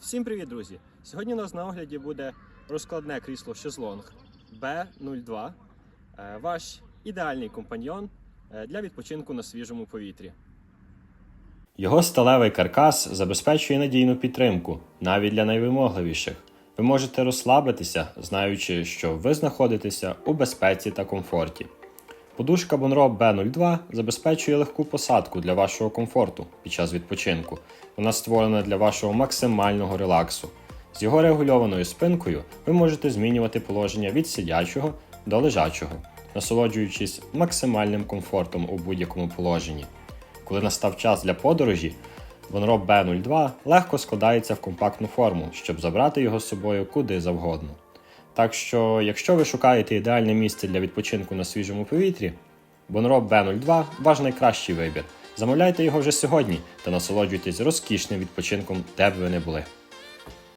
Всім привіт, друзі! Сьогодні у нас на огляді буде розкладне крісло шезлонг B02. Е, Ваш ідеальний компаньйон е, для відпочинку на свіжому повітрі. Його сталевий каркас забезпечує надійну підтримку навіть для найвимогливіших. Ви можете розслабитися, знаючи, що ви знаходитеся у безпеці та комфорті. Подушка Bonro B02 забезпечує легку посадку для вашого комфорту під час відпочинку. Вона створена для вашого максимального релаксу. З його регульованою спинкою ви можете змінювати положення від сидячого до лежачого, насолоджуючись максимальним комфортом у будь-якому положенні. Коли настав час для подорожі, Bonro B02 легко складається в компактну форму, щоб забрати його з собою куди завгодно. Так що, якщо ви шукаєте ідеальне місце для відпочинку на свіжому повітрі, Bonrob B02 ваш найкращий вибір. Замовляйте його вже сьогодні та насолоджуйтесь розкішним відпочинком, де б ви не були.